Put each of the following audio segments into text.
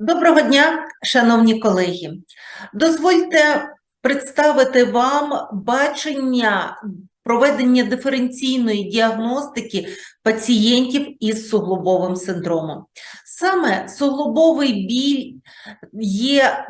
Доброго дня, шановні колеги. Дозвольте представити вам бачення проведення диференційної діагностики пацієнтів із суглобовим синдромом. Саме суглобовий біль є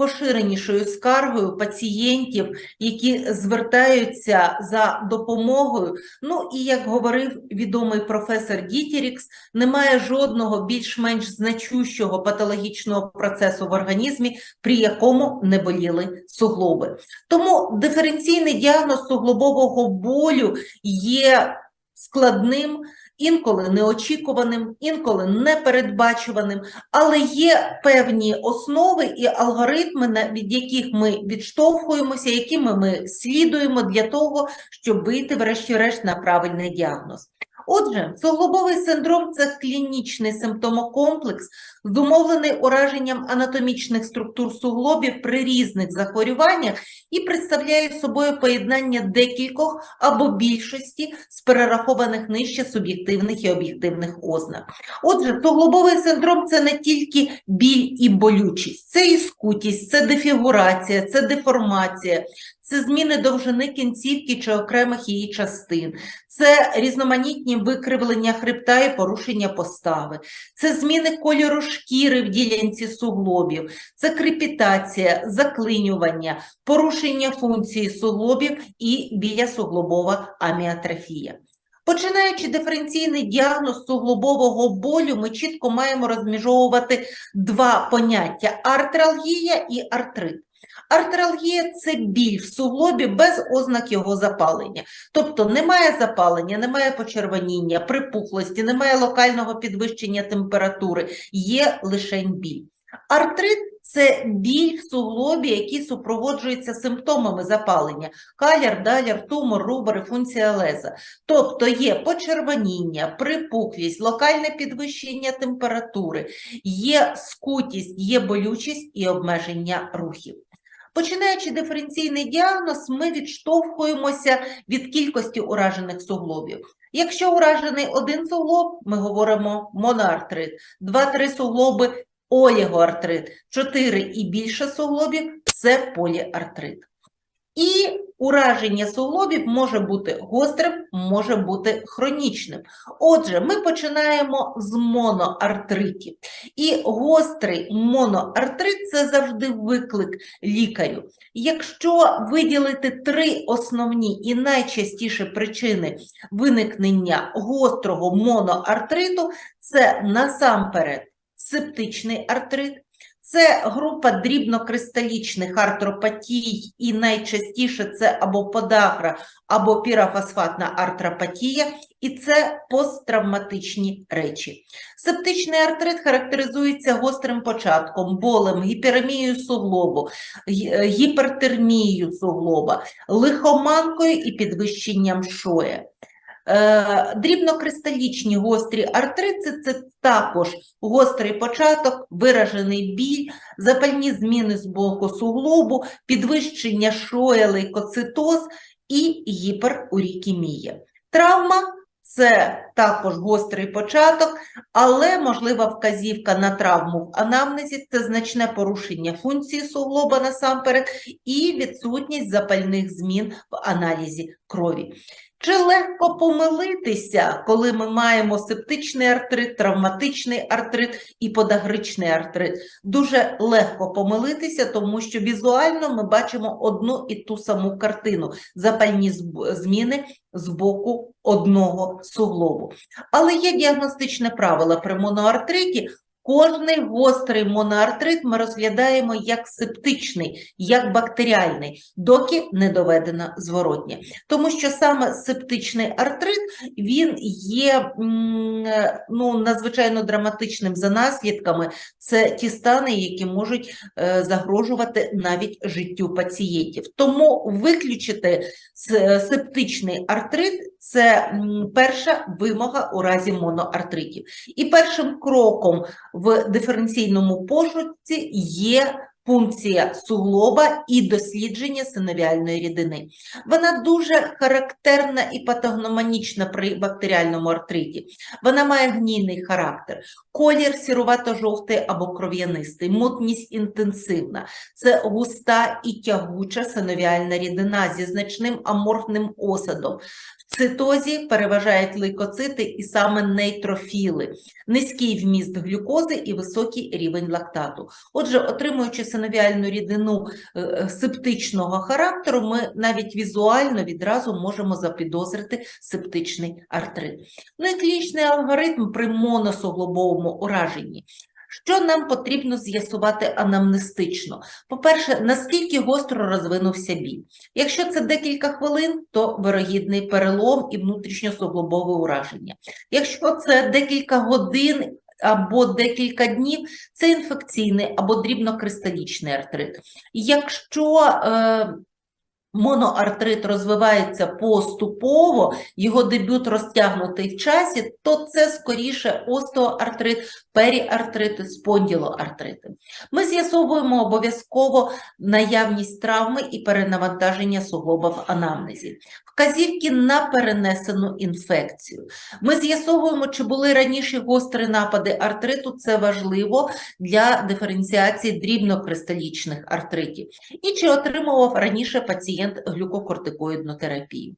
найпоширенішою скаргою пацієнтів, які звертаються за допомогою. Ну і як говорив відомий професор Дітірікс, немає жодного більш-менш значущого патологічного процесу в організмі, при якому не боліли суглоби. Тому диференційний діагноз суглобового болю є складним, інколи неочікуваним, інколи непередбачуваним, але є певні основи і алгоритми, від яких ми відштовхуємося, якими ми слідуємо для того, щоб вийти, врешті-решт, на правильний діагноз. Отже, суглобовий синдром це клінічний симптомокомплекс, зумовлений ураженням анатомічних структур суглобів при різних захворюваннях і представляє собою поєднання декількох або більшості з перерахованих нижче суб'єктивних і об'єктивних ознак. Отже, суглобовий синдром це не тільки біль і болючість, це і скутість, це дефігурація, це деформація, це зміни довжини кінцівки чи окремих її частин, це різноманітні викривлення хребта і порушення постави, це зміни кольору шкіри в ділянці суглобів, це крепітація, заклинювання, порушення функції суглобів і білясуглобова аміотрофія. Починаючи диференційний діагноз суглобового болю, ми чітко маємо розміжовувати два поняття артралгія і артрит. Артралгія це біль в суглобі без ознак його запалення. Тобто немає запалення, немає почервоніння, припухлості, немає локального підвищення температури, є лише біль. Артрит це біль в суглобі, який супроводжується симптомами запалення: каляр, даляр, тумор, рубер функція леза. Тобто є почервоніння, припухлість, локальне підвищення температури, є скутість, є болючість і обмеження рухів. Починаючи диференційний діагноз, ми відштовхуємося від кількості уражених суглобів. Якщо уражений один суглоб, ми говоримо моноартрит, 2-3 суглоби олігоартрит, 4 і більше суглобів це поліартрит. І ураження суглобів може бути гострим, може бути хронічним. Отже, ми починаємо з моноартритів. І гострий моноартрит це завжди виклик лікарю. Якщо виділити три основні і найчастіші причини виникнення гострого моноартриту, це насамперед септичний артрит, це група дрібнокристалічних артропатій, і найчастіше це або подагра, або пірафосфатна артропатія, і це посттравматичні речі. Септичний артрит характеризується гострим початком, болем, гіперемією суглобу, е, гіпертермією суглоба, лихоманкою і підвищенням шоя. Е, Дрібнокристалічні гострі артрити – це також гострий початок, виражений біль, запальні зміни з боку суглобу, підвищення шоя, лейкоцитоз і гіперурікемія. Травма – це також гострий початок, але можлива вказівка на травму в анамнезі – це значне порушення функції суглоба насамперед і відсутність запальних змін в аналізі крові. Чи легко помилитися, коли ми маємо септичний артрит, травматичний артрит і подагричний артрит? Дуже легко помилитися, тому що візуально ми бачимо одну і ту саму картину запальні зміни з боку одного суглобу. Але є діагностичне правило при моноартриті. Кожний гострий моноартрит ми розглядаємо як септичний, як бактеріальний, доки не доведено зворотнє. Тому що саме септичний артрит він є е, ну, надзвичайно драматичним за наслідками. Це ті стани, які можуть е, загрожувати навіть життю пацієнтів. Тому виключити септичний артрит це перша вимога у разі моноартритів. І першим кроком в диференційному пошуці є пункція суглоба і дослідження синовіальної рідини. Вона дуже характерна і патогномонічна при бактеріальному артриті. Вона має гнійний характер, колір сірувато-жовтий або кров'янистий, мутність інтенсивна. Це густа і тягуча синовіальна рідина зі значним аморфним осадом. Цитозі переважають лейкоцити і саме нейтрофіли, низький вміст глюкози і високий рівень лактату. Отже, отримуючи синовіальну рідину е, е, септичного характеру, ми навіть візуально відразу можемо запідозрити септичний артрит. Ну і клінічний алгоритм при моносоглобовому ураженні. Що нам потрібно з'ясувати анамнестично? По-перше, наскільки гостро розвинувся біль. Якщо це декілька хвилин, то вирогідний перелом і внутрішньосуглобове ураження. Якщо це декілька годин або декілька днів, це інфекційний або дрібнокристалічний артрит. Якщо е, моноартрит розвивається поступово, його дебют розтягнутий в часі, то це скоріше остеоартрит, періартрити, спонділоартрити. Ми з'ясовуємо обов'язково наявність травми і перенавантаження суглоба в анамнезі, вказівки на перенесену інфекцію. Ми з'ясовуємо, чи були раніше гострі напади артриту, це важливо для диференціації дрібнокристалічних артритів, і чи отримував раніше пацієнт глюкокортикоїдну терапію.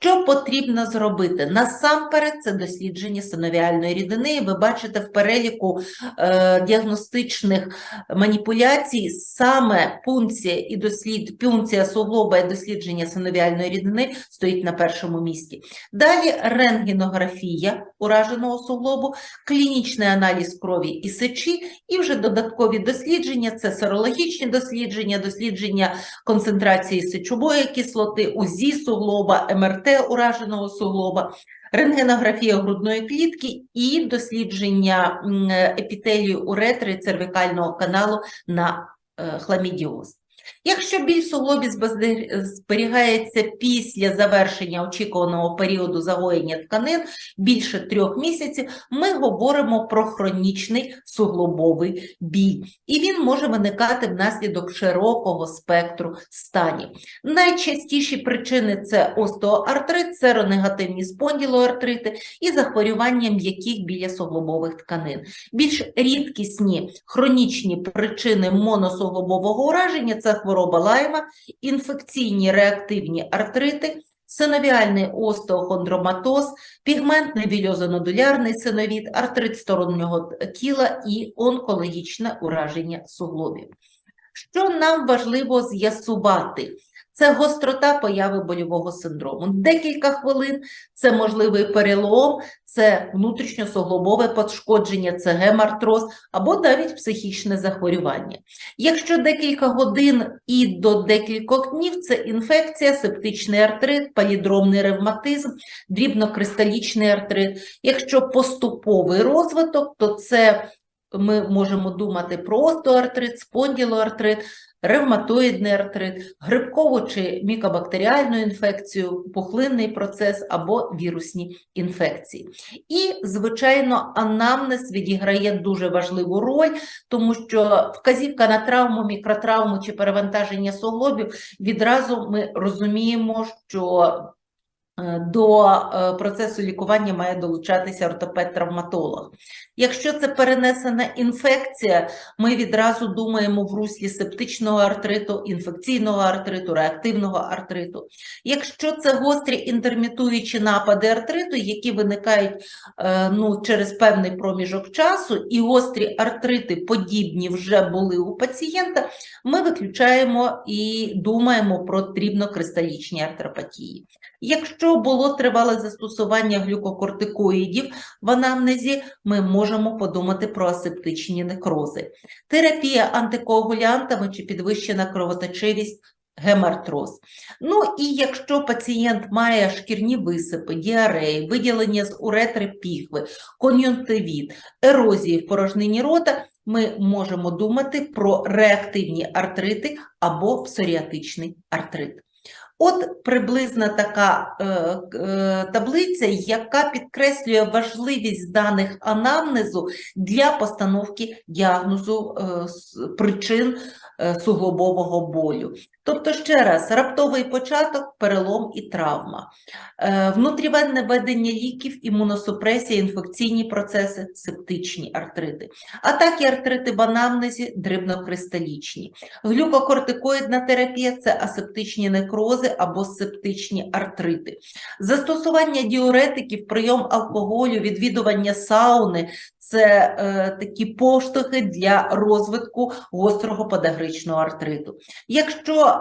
Що потрібно зробити? Насамперед, це дослідження синовіальної рідини. Ви бачите в переліку е, діагностичних маніпуляцій саме пункція і дослід, пункція суглоба і дослідження синовіальної рідини стоїть на першому місці. Далі рентгенографія ураженого суглобу, клінічний аналіз крові і сечі, і вже додаткові дослідження це серологічні дослідження, дослідження концентрації сечової кислоти, УЗІ суглоба, МРТ ураженого суглоба, рентгенографія грудної клітки і дослідження епітелію уретри цервікального каналу на е, хламідіоз. Якщо біль в суглобі зберігається після завершення очікуваного періоду загоєння тканин більше трьох місяців, ми говоримо про хронічний суглобовий біль, і він може виникати внаслідок широкого спектру станів. Найчастіші причини це остеоартрит, серонегативні спонділоартрити і захворювання м'яких біля суглобових тканин. Більш рідкісні хронічні причини моносуглобового ураження це хвороба лайма, інфекційні реактивні артрити, синовіальний остеохондроматоз, пігментний вільозонодулярний синовіт, артрит стороннього тіла і онкологічне ураження суглобів. Що нам важливо з'ясувати? Це гострота появи больового синдрому. Декілька хвилин це можливий перелом, це внутрішньосуглобове пошкодження, це гемартроз або навіть психічне захворювання. Якщо декілька годин і до декількох днів це інфекція, септичний артрит, палідромний ревматизм, дрібнокристалічний артрит. Якщо поступовий розвиток, то це ми можемо думати про остеоартрит, спонділоартрит, ревматоїдний артрит, грибкову чи мікобактеріальну інфекцію, пухлинний процес або вірусні інфекції. І, звичайно, анамнез відіграє дуже важливу роль, тому що вказівка на травму, мікротравму чи перевантаження суглобів відразу ми розуміємо, що до е, процесу лікування має долучатися ортопед-травматолог. Якщо це перенесена інфекція, ми відразу думаємо в руслі септичного артриту, інфекційного артриту, реактивного артриту. Якщо це гострі інтермітуючі напади артриту, які виникають е, ну, через певний проміжок часу, і гострі артрити подібні вже були у пацієнта, ми виключаємо і думаємо про дрібнокристалічні артропатії. Якщо було тривале застосування глюкокортикоїдів в анамнезі, ми можемо подумати про асептичні некрози. Терапія антикоагулянтами чи підвищена кровоточивість гемартроз. Ну і якщо пацієнт має шкірні висипи, діареї, виділення з уретри піхви, кон'юнктивіт, ерозії в порожнині рота, ми можемо думати про реактивні артрити або псоріатичний артрит. От приблизна така е, е, таблиця, яка підкреслює важливість даних анамнезу для постановки діагнозу е, причин е, суглобового болю. Тобто, ще раз, раптовий початок, перелом і травма, е, внутрівенне введення ліків, імуносупресія, інфекційні процеси, септичні артрити, атаки артрити в анамнезі, дрібнокристалічні, глюкокортикоїдна терапія – це асептичні некрози або септичні артрити, застосування діуретиків, прийом алкоголю, відвідування сауни – це е, такі поштовхи для розвитку гострого подагричного артриту. Якщо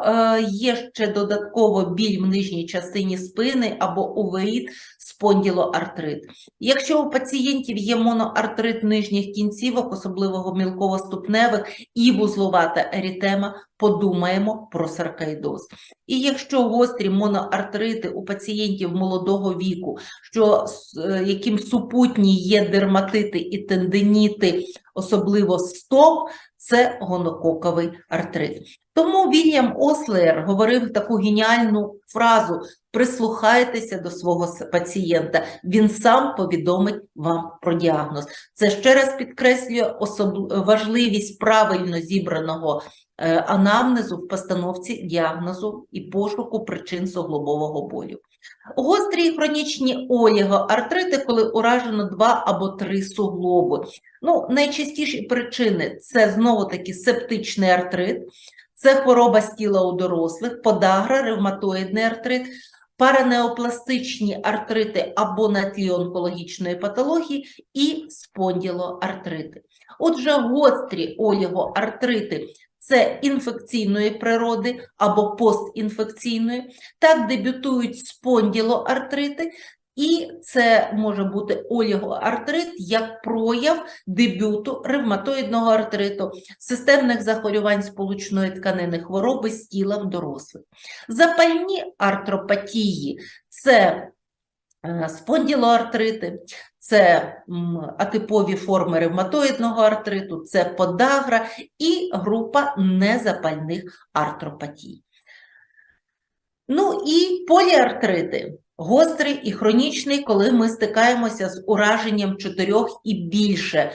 є ще додатково біль в нижній частині спини або увеїт, спонділоартрит. Якщо у пацієнтів є моноартрит нижніх кінцівок, особливо мілково-ступневих і вузловата ерітема, подумаємо про саркоїдоз. І якщо гострі моноартрити у пацієнтів молодого віку, що, е, яким супутні є дерматити і тендиніти, особливо стоп, це гонококовий артрит. Тому Вільям Ослеєр говорив таку геніальну фразу: прислухайтеся до свого пацієнта, він сам повідомить вам про діагноз. Це ще раз підкреслює особ... важливість правильно зібраного е, анамнезу в постановці діагнозу і пошуку причин суглобового болю. Гострі і хронічні олігоартрити, коли уражено два або три суглоби. Ну, найчастіші причини це знову-таки септичний артрит, це хвороба з тіла у дорослих, подагра, ревматоїдний артрит, паранеопластичні артрити або на тлі онкологічної патології і спонділоартрити. Отже, гострі олігоартрити це інфекційної природи або постінфекційної, так дебютують спонділоартрити, і це може бути олігоартрит як прояв дебюту ревматоїдного артриту, системних захворювань сполучної тканини хвороби з тіла в дорослих. Запальні артропатії це е, спонділоартрити, це атипові форми ревматоїдного артриту, це подагра і група незапальних артропатій. Ну і поліартрити. Гострий і хронічний, коли ми стикаємося з ураженням чотирьох і більше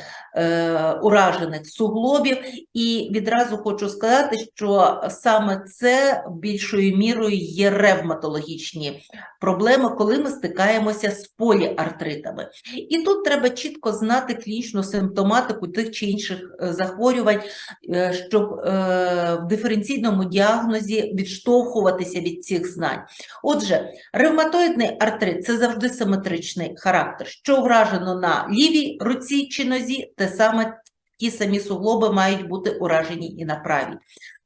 уражених суглобів. І відразу хочу сказати, що саме це більшою мірою є ревматологічні проблеми, коли ми стикаємося з поліартритами. І тут треба чітко знати клінічну симптоматику тих чи інших е, захворювань, е, щоб е, в диференційному діагнозі відштовхуватися від цих знань. Отже, ревматоїдний артрит це завжди симетричний характер. Що вражено на лівій руці чи нозі, те саме ті самі суглоби мають бути уражені і на правій.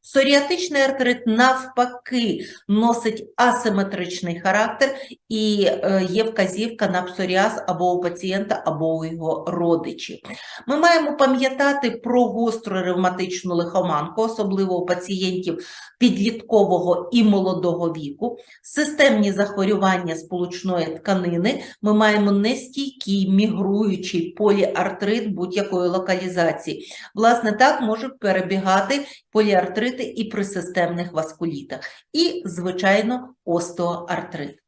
Псоріатичний артрит навпаки носить асиметричний характер і е, є вказівка на псоріаз або у пацієнта, або у його родичів. Ми маємо пам'ятати про гостру ревматичну лихоманку, особливо у пацієнтів підліткового і молодого віку, системні захворювання сполучної тканини, ми маємо нестійкий мігруючий поліартрит будь-якої локалізації. Власне, так можуть перебігати поліартрити і при системних васкулітах, і, звичайно, остеоартрит.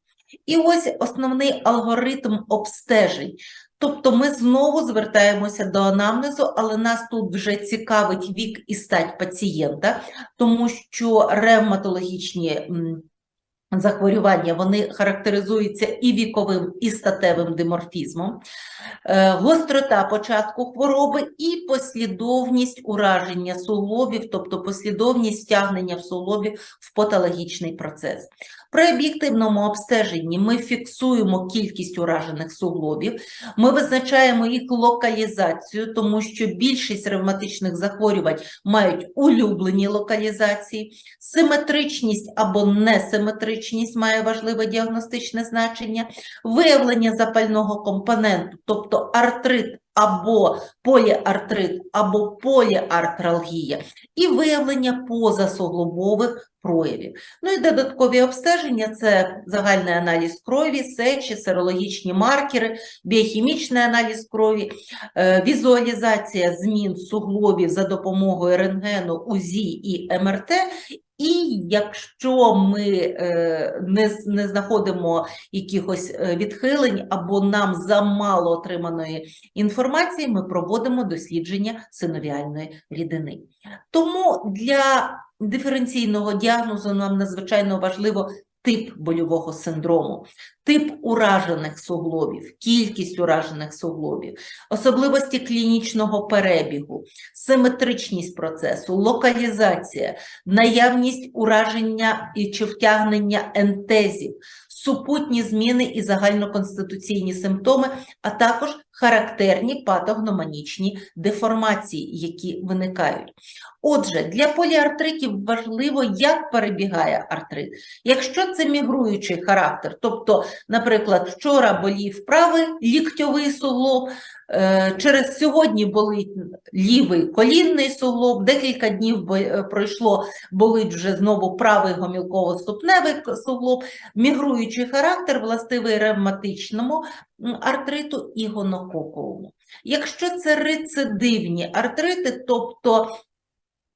І ось основний алгоритм обстежень. Тобто ми знову звертаємося до анамнезу, але нас тут вже цікавить вік і стать пацієнта, тому що ревматологічні захворювання вони характеризуються і віковим, і статевим диморфізмом, е, гострота початку хвороби і послідовність ураження суглобів, тобто послідовність втягнення в суглобі в патологічний процес. При об'єктивному обстеженні ми фіксуємо кількість уражених суглобів, ми визначаємо їх локалізацію, тому що більшість ревматичних захворювань мають улюблені локалізації, симетричність або несиметричність має важливе діагностичне значення, виявлення запального компоненту, тобто артрит або поліартрит, або поліартралгія, і виявлення позасуглобових проявів. Ну і додаткові обстеження – це загальний аналіз крові, сечі, серологічні маркери, біохімічний аналіз крові, е, візуалізація змін суглобів за допомогою рентгену, УЗІ і МРТ, І якщо ми е, не, не знаходимо якихось е, відхилень або нам замало отриманої інформації, ми проводимо дослідження синовіальної рідини. Тому для диференційного діагнозу нам надзвичайно важливо тип больового синдрому, тип уражених суглобів, кількість уражених суглобів, особливості клінічного перебігу, симетричність процесу, локалізація, наявність ураження чи втягнення ентезів, супутні зміни і загальноконституційні симптоми, а також характерні патогномонічні деформації, які виникають. Отже, для поліартритів важливо, як перебігає артрит. Якщо це мігруючий характер, тобто, наприклад, вчора болів правий ліктьовий суглоб, через сьогодні болить лівий колінний суглоб, декілька днів е, пройшло, болить вже знову правий гомілково-ступневий суглоб, мігруючий характер властивий ревматичному артриту і гонококовому. Якщо це рецидивні артрити, тобто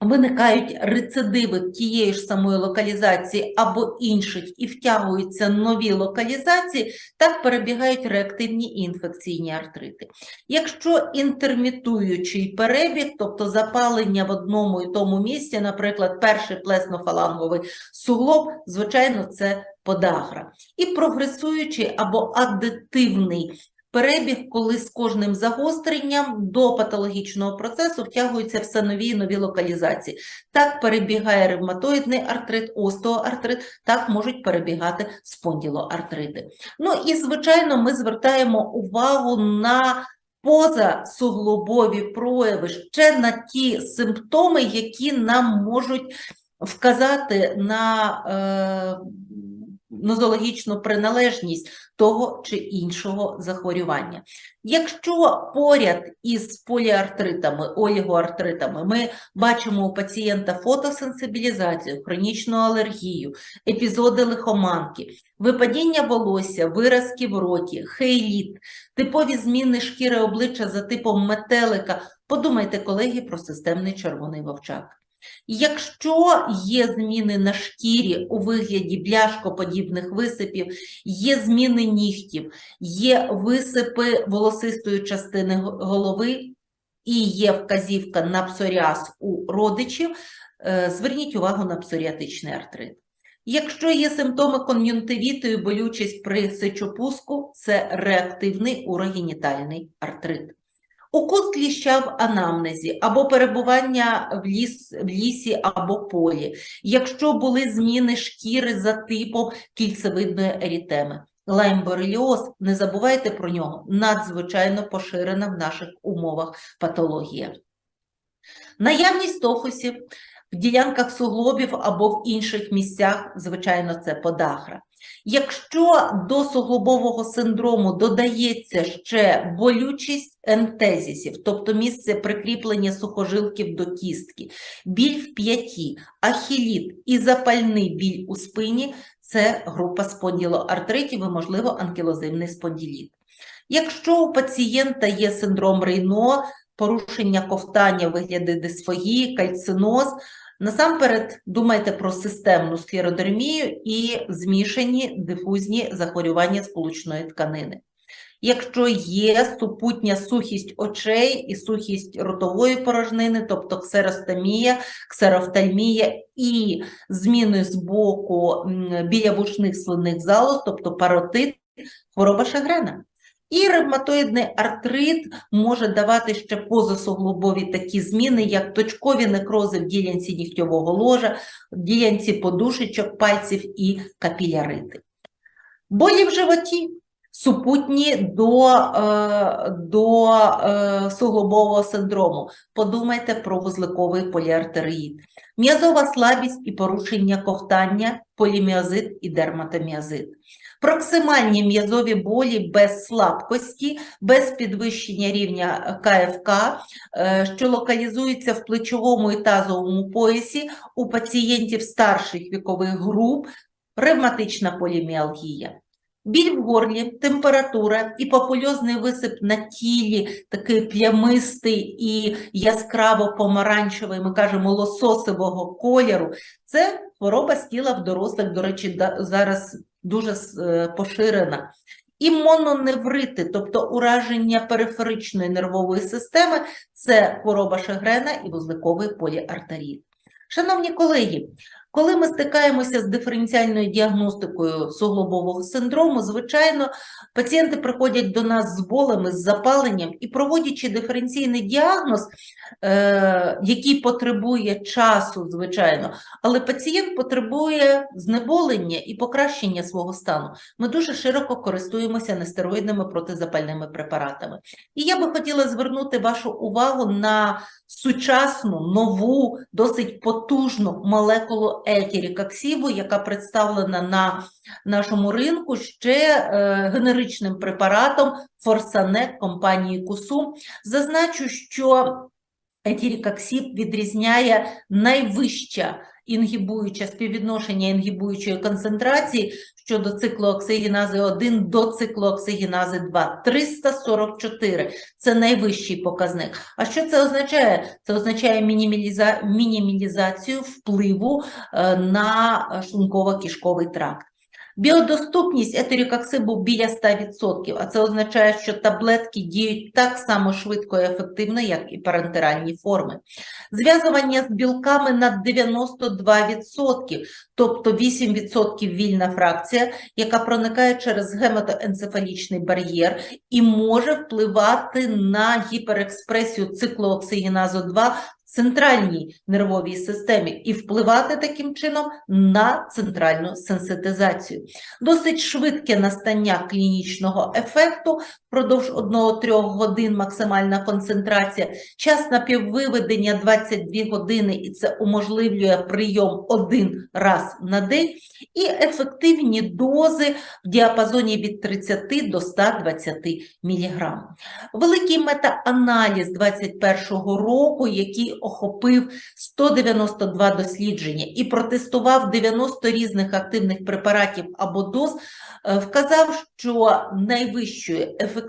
виникають рецидиви тієї ж самої локалізації або інших і втягуються нові локалізації, так перебігають реактивні інфекційні артрити. Якщо інтермітуючий перебіг, тобто запалення в одному і тому місці, наприклад, перший плесно-фаланговий суглоб, звичайно, це подагра. І прогресуючий або аддитивний перебіг, коли з кожним загостренням до патологічного процесу втягуються все нові і нові локалізації. Так перебігає ревматоїдний артрит, остеоартрит, так можуть перебігати спонділоартрити. Ну і, звичайно, ми звертаємо увагу на позасуглобові прояви, ще на ті симптоми, які нам можуть вказати на е, нозологічну приналежність того чи іншого захворювання. Якщо поряд із поліартритами, олігоартритами ми бачимо у пацієнта фотосенсибілізацію, хронічну алергію, епізоди лихоманки, випадіння волосся, виразки в роті, хейліт, типові зміни шкіри обличчя за типом метелика, подумайте, колеги, про системний червоний вовчак. Якщо є зміни на шкірі у вигляді бляшкоподібних висипів, є зміни нігтів, є висипи волосистої частини голови і є вказівка на псоріаз у родичів, е, зверніть увагу на псоріатичний артрит. Якщо є симптоми кон'юнктивіту і болючість при сечопуску, це реактивний урогенітальний артрит. Укус кліща в анамнезі або перебування в, ліс, в лісі або полі, якщо були зміни шкіри за типом кільцевидної ерітеми. Лаймбореліоз, не забувайте про нього, надзвичайно поширена в наших умовах патологія. Наявність тофусів в ділянках суглобів або в інших місцях, звичайно, це подагра. Якщо до суглобового синдрому додається ще болючість ентезісів, тобто місце прикріплення сухожилків до кістки, біль в п'яті, ахіліт і запальний біль у спині, це група спонділоартритів і, можливо, анкілозивний спонділіт. Якщо у пацієнта є синдром Рейно, порушення ковтання в вигляді дисфогії, кальциноз, Насамперед думайте про системну склеродермію і змішані дифузні захворювання сполучної тканини. Якщо є супутня сухість очей і сухість ротової порожнини, тобто ксеростомія, ксерофтальмія і зміни з боку біля вушних слинних залоз, тобто паротит, хвороба Шагрена. І ревматоїдний артрит може давати ще позасуглобові такі зміни, як точкові некрози в ділянці нігтьового ложа, ділянці подушечок пальців і капілярити. Болі в животі супутні до, е, до е, суглобового синдрому. Подумайте про вузликовий поліартеріїд. М'язова слабість і порушення ковтання, поліміозит і дерматоміозит. Проксимальні м'язові болі без слабкості, без підвищення рівня КФК, е, що локалізуються в плечовому і тазовому поясі у пацієнтів старших вікових груп, ревматична поліміалгія. Біль в горлі, температура і попульозний висип на тілі, такий плямистий і яскраво помаранчевий, ми кажемо, лососового кольору, це хвороба стіла в дорослих, до речі, зараз дуже е, поширена. І мононеврити, тобто ураження периферичної нервової системи, це хвороба Шегрена і вузликовий поліартеріт. Шановні колеги, коли ми стикаємося з диференціальною діагностикою суглобового синдрому, звичайно, пацієнти приходять до нас з болями, з запаленням і проводячи диференційний діагноз, е, який потребує часу, звичайно, але пацієнт потребує знеболення і покращення свого стану. Ми дуже широко користуємося нестероїдними протизапальними препаратами. І я би хотіла звернути вашу увагу на сучасну, нову, досить потужну молекулу етірікаксібу, яка представлена на нашому ринку ще е, генеричним препаратом Форсанек компанії Кусум. Зазначу, що етірікаксіб відрізняє найвища інгібуюча співвідношення інгібуючої концентрації щодо циклооксигенази 1 до циклооксигенази 2 – 344. Це найвищий показник. А що це означає? Це означає мінімаліза... мінімалізацію впливу е, на шлунково-кишковий тракт. Біодоступність етерікоксибу біля 100%, а це означає, що таблетки діють так само швидко і ефективно, як і парентеральні форми. Зв'язування з білками на 92%, тобто 8% вільна фракція, яка проникає через гематоенцефалічний бар'єр і може впливати на гіперекспресію циклооксигеназу 2 в центральній нервовій системі і впливати таким чином на центральну сенситизацію. Досить швидке настання клінічного ефекту, впродовж 1-3 годин максимальна концентрація, час напіввиведення 22 години, і це уможливлює прийом один раз на день, і ефективні дози в діапазоні від 30 до 120 мг. Великий метааналіз 2021 року, який охопив 192 дослідження і протестував 90 різних активних препаратів або доз, е, вказав, що найвищою ефективністю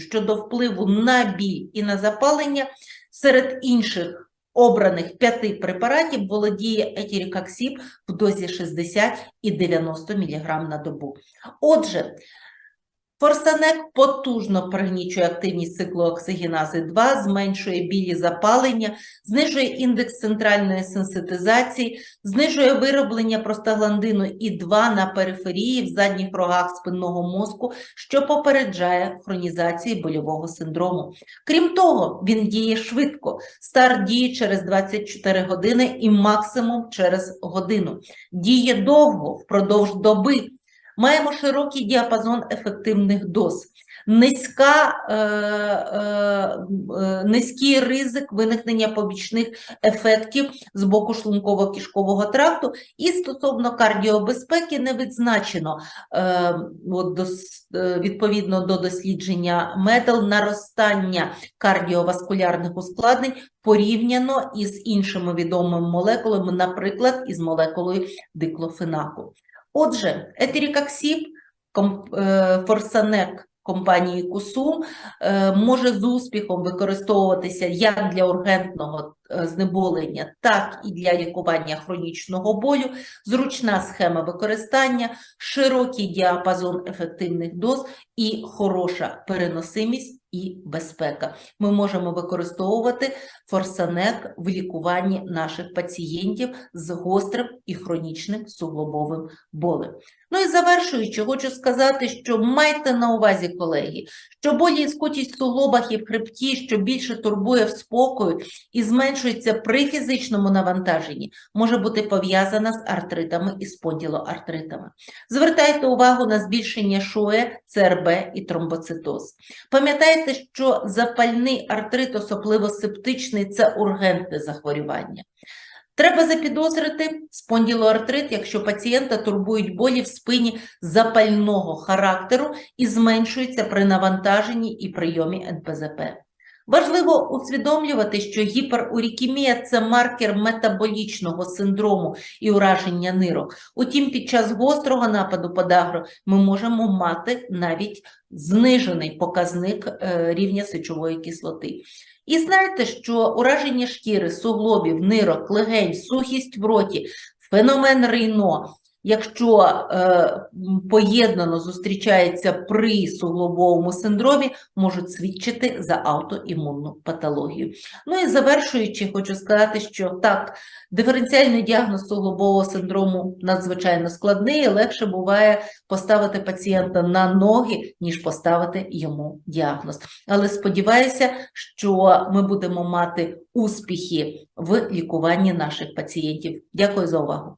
щодо впливу на біль і на запалення серед інших обраних п'яти препаратів володіє етірікаксіб в дозі 60 і 90 мг на добу. Отже, Форсанек потужно пригнічує активність циклооксигенази 2, зменшує білі запалення, знижує індекс центральної сенситизації, знижує вироблення простагландину І2 на периферії в задніх рогах спинного мозку, що попереджає хронізації больового синдрому. Крім того, він діє швидко. Старт діє через 24 години і максимум через годину. Діє довго, впродовж доби. Маємо широкий діапазон ефективних доз, низька, е, е, е, низький ризик виникнення побічних ефектів з боку шлунково-кишкового тракту, і стосовно кардіобезпеки не відзначено е, от, дос, е, відповідно до дослідження медал наростання кардіоваскулярних ускладнень порівняно із іншими відомими молекулами, наприклад, із молекулою диклофенаку. Отже, етерікаксіб, форсанек компанії Кусум е, може з успіхом використовуватися як для ургентного е, знеболення, так і для лікування хронічного болю, зручна схема використання, широкий діапазон ефективних доз і хороша переносимість і безпека. Ми можемо використовувати форсанек в лікуванні наших пацієнтів з гострим і хронічним суглобовим болем. Ну і завершуючи, хочу сказати, що майте на увазі, колеги, що болі і скутість в суглобах і в хребті, що більше турбує в спокою і зменшується при фізичному навантаженні, може бути пов'язана з артритами і спонділоартритами. Звертайте увагу на збільшення шоє, ЦРБ і тромбоцитоз. Пам'ятайте, що запальний артрит, особливо септичний, це ургентне захворювання. Треба запідозрити спонділоартрит, якщо пацієнта турбують болі в спині запального характеру і зменшується при навантаженні і прийомі НПЗП. Важливо усвідомлювати, що гіперурікемія – це маркер метаболічного синдрому і ураження нирок. Утім, під час гострого нападу подагру ми можемо мати навіть знижений показник е, рівня сечової кислоти. І знайте, що ураження шкіри, суглобів, нирок, легень, сухість в роті феномен Рейно, якщо е, поєднано зустрічається при суглобовому синдромі, можуть свідчити за аутоімунну патологію. Ну і завершуючи, хочу сказати, що так, диференціальний діагноз суглобового синдрому надзвичайно складний, легше буває поставити пацієнта на ноги, ніж поставити йому діагноз. Але сподіваюся, що ми будемо мати успіхи в лікуванні наших пацієнтів. Дякую за увагу.